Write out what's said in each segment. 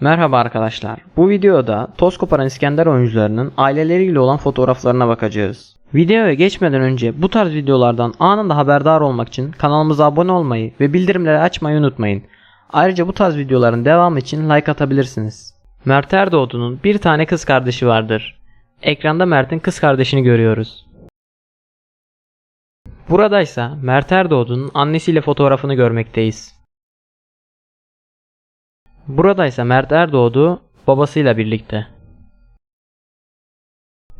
Merhaba arkadaşlar. Bu videoda toz koparan İskender oyuncularının aileleriyle olan fotoğraflarına bakacağız. Videoya geçmeden önce bu tarz videolardan anında haberdar olmak için kanalımıza abone olmayı ve bildirimleri açmayı unutmayın. Ayrıca bu tarz videoların devamı için like atabilirsiniz. Mert Erdoğdu'nun bir tane kız kardeşi vardır. Ekranda Mert'in kız kardeşini görüyoruz. Buradaysa Mert Erdoğdu'nun annesiyle fotoğrafını görmekteyiz. Buradaysa Mert Erdoğdu babasıyla birlikte.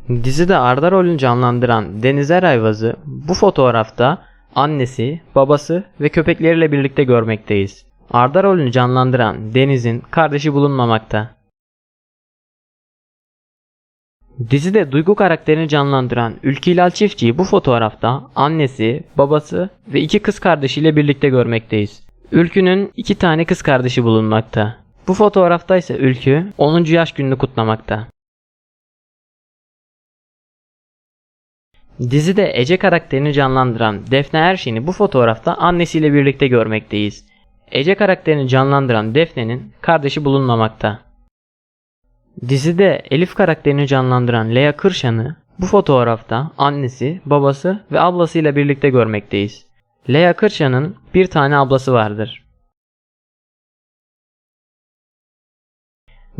Dizide Arda rolünü canlandıran Deniz Erayvaz'ı bu fotoğrafta annesi, babası ve köpekleriyle birlikte görmekteyiz. Arda rolünü canlandıran Deniz'in kardeşi bulunmamakta. Dizide Duygu karakterini canlandıran Ülke İlal Çiftçi'yi bu fotoğrafta annesi, babası ve iki kız kardeşiyle birlikte görmekteyiz. Ülkü'nün iki tane kız kardeşi bulunmakta. Bu fotoğrafta ise Ülkü 10. yaş gününü kutlamakta. Dizide Ece karakterini canlandıran Defne Erşin'i bu fotoğrafta annesiyle birlikte görmekteyiz. Ece karakterini canlandıran Defne'nin kardeşi bulunmamakta. Dizide Elif karakterini canlandıran Lea Kırşan'ı bu fotoğrafta annesi, babası ve ablasıyla birlikte görmekteyiz. Lea Kırşan'ın bir tane ablası vardır.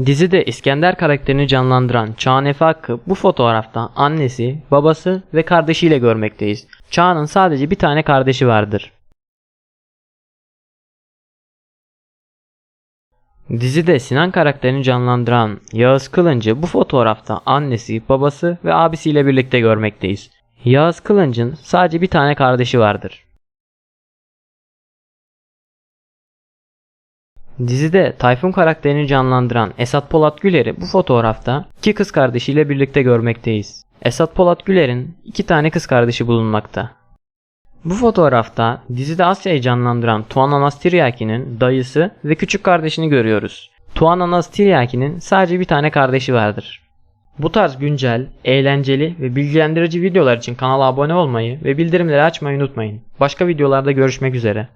Dizide İskender karakterini canlandıran Çağan Efe Hakkı bu fotoğrafta annesi, babası ve kardeşiyle görmekteyiz. Çağan'ın sadece bir tane kardeşi vardır. Dizide Sinan karakterini canlandıran Yağız Kılıncı bu fotoğrafta annesi, babası ve abisiyle birlikte görmekteyiz. Yağız Kılıncı'nın sadece bir tane kardeşi vardır. Dizide Tayfun karakterini canlandıran Esat Polat Güler'i bu fotoğrafta iki kız kardeşiyle birlikte görmekteyiz. Esat Polat Güler'in iki tane kız kardeşi bulunmakta. Bu fotoğrafta dizide Asya'yı canlandıran Tuana Nastiryaki'nin dayısı ve küçük kardeşini görüyoruz. Tuana Nastiryaki'nin sadece bir tane kardeşi vardır. Bu tarz güncel, eğlenceli ve bilgilendirici videolar için kanala abone olmayı ve bildirimleri açmayı unutmayın. Başka videolarda görüşmek üzere.